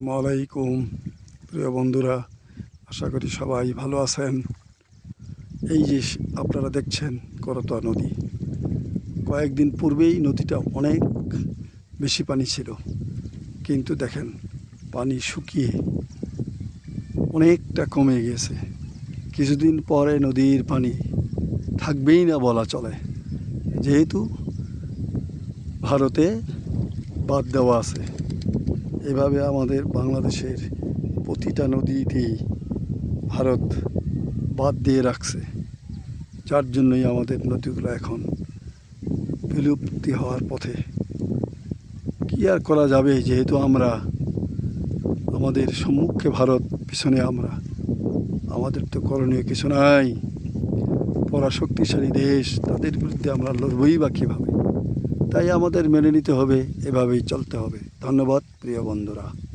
আসসালামাইকুম প্রিয় বন্ধুরা। আশা করি সবাই ভালো আছেন। এই যে আপনারা দেখছেন করতোয়া নদী। কয়েকদিন পূর্বেই নদীটা অনেক বেশি পানি ছিল। কিন্তু দেখেন, পানি শুকিয়ে অনেকটা কমে গিয়েছে। কিছুদিন পরে নদীর পানি থাকবেই না বলা চলে। যেহেতু ভারতে বাদ দেওয়া আছে। এভাবে আমাদের বাংলাদেশের প্রতিটা নদীতেই ভারত বাদ দিয়ে রাখছে। যার জন্যই আমাদের নদীগুলো এখন বিলুপ্তি হওয়ার পথে কী আর করা যাবে? যেহেতু আমরা আমাদের সম্মুখে ভারত, পিছনে আমরা। আমাদের তো করণীয় কিছু নাই। পরাশক্তিশালী দেশ, তাদের বিরুদ্ধে আমরা লড়বই বা কীভাবে? তাই আমাদের মেনে নিতে হবে এভাবেই চলতে হবে। ধন্যবাদ প্রিয় বন্ধুরা।